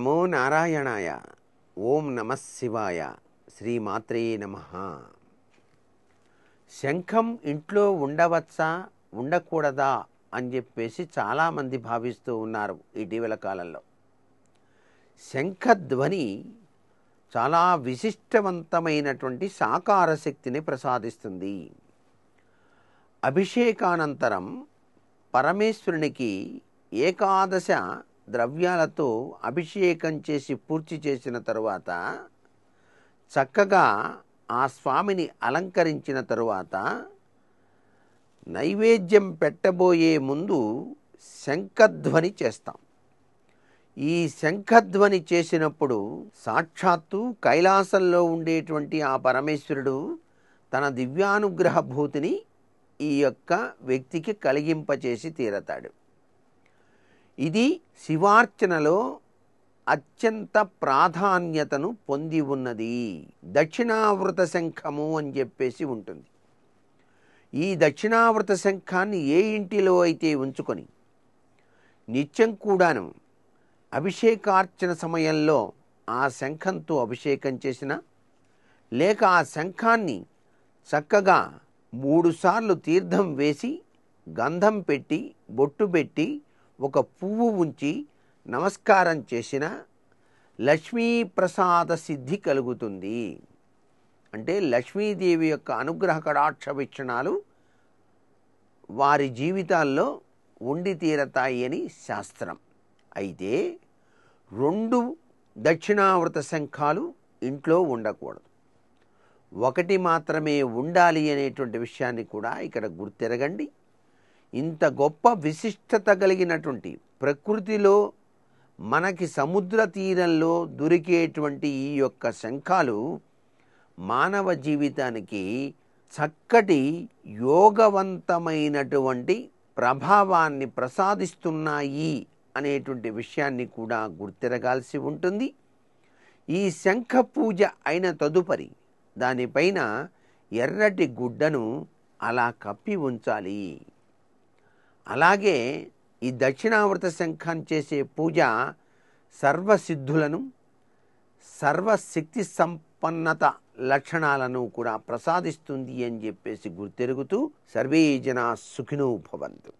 నమో నారాయణాయ. ఓం నమ శివాయ. శ్రీమాత్రే నమ. శంఖం ఇంట్లో ఉండవచ్చా? ఉండకూడదా? అని చెప్పేసి చాలామంది భావిస్తూ ఉన్నారు ఇటీవల కాలంలో. శంఖధ్వని చాలా విశిష్టవంతమైనటువంటి సాకార శక్తిని ప్రసాదిస్తుంది. అభిషేకానంతరం పరమేశ్వరునికి ఏకాదశ ద్రవ్యాలతో అభిషేకం చేసి పూర్తి చేసిన తరువాత చక్కగా ఆ స్వామిని అలంకరించిన తరువాత నైవేద్యం పెట్టబోయే ముందు శంఖధ్వని చేస్తాం. ఈ శంఖధ్వని చేసినప్పుడు సాక్షాత్తు కైలాసంలో ఉండేటువంటి ఆ పరమేశ్వరుడు తన దివ్యానుగ్రహ భూతిని ఈ యొక్క వ్యక్తికి కలిగింపచేసి తీరతాడు. ఇది శివార్చనలో అత్యంత ప్రాధాన్యతను పొంది ఉన్నది. దక్షిణావృత శంఖము అని చెప్పేసి ఉంటుంది. ఈ దక్షిణావృత శంఖాన్ని ఏ ఇంటిలో అయితే ఉంచుకొని నిత్యం కూడాను అభిషేకార్చన సమయంలో ఆ శంఖంతో అభిషేకం చేసిన లేక ఆ శంఖాన్ని చక్కగా మూడుసార్లు తీర్థం వేసి గంధం పెట్టి బొట్టు పెట్టి ఒక పువ్వు ఉంచి నమస్కారం చేసిన లక్ష్మీప్రసాద సిద్ధి కలుగుతుంది. అంటే లక్ష్మీదేవి యొక్క అనుగ్రహ కడాక్ష వీక్షణాలు వారి జీవితాల్లో ఉండి తీరతాయి అని శాస్త్రం. అయితే రెండు దక్షిణావృత శంఖాలు ఇంట్లో ఉండకూడదు. ఒకటి మాత్రమే ఉండాలి అనేటువంటి విషయాన్ని కూడా ఇక్కడ గుర్తెరగండి. ఇంత గొప్ప విశిష్టత కలిగినటువంటి ప్రకృతిలో మనకి సముద్ర తీరంలో దొరికేటువంటి ఈ యొక్క శంఖాలు మానవ జీవితానికి చక్కటి యోగవంతమైనటువంటి ప్రభావాన్ని ప్రసాదిస్తున్నాయి అనేటువంటి విషయాన్ని కూడా గుర్తిరగాల్సి ఉంటుంది. ఈ శంఖ పూజ అయిన తదుపరి దానిపైన ఎర్రటి గుడ్డను అలా కప్పి ఉంచాలి. అలాగే ఈ దక్షిణావృత శంఖం చేసే పూజ సర్వసిద్ధులను సర్వశక్తి సంపన్నత లక్షణాలను కూడా ప్రసాదిస్తుంది అని చెప్పేసి గుర్తెరుగుతూ సర్వే జనా సుఖినో భవంతు.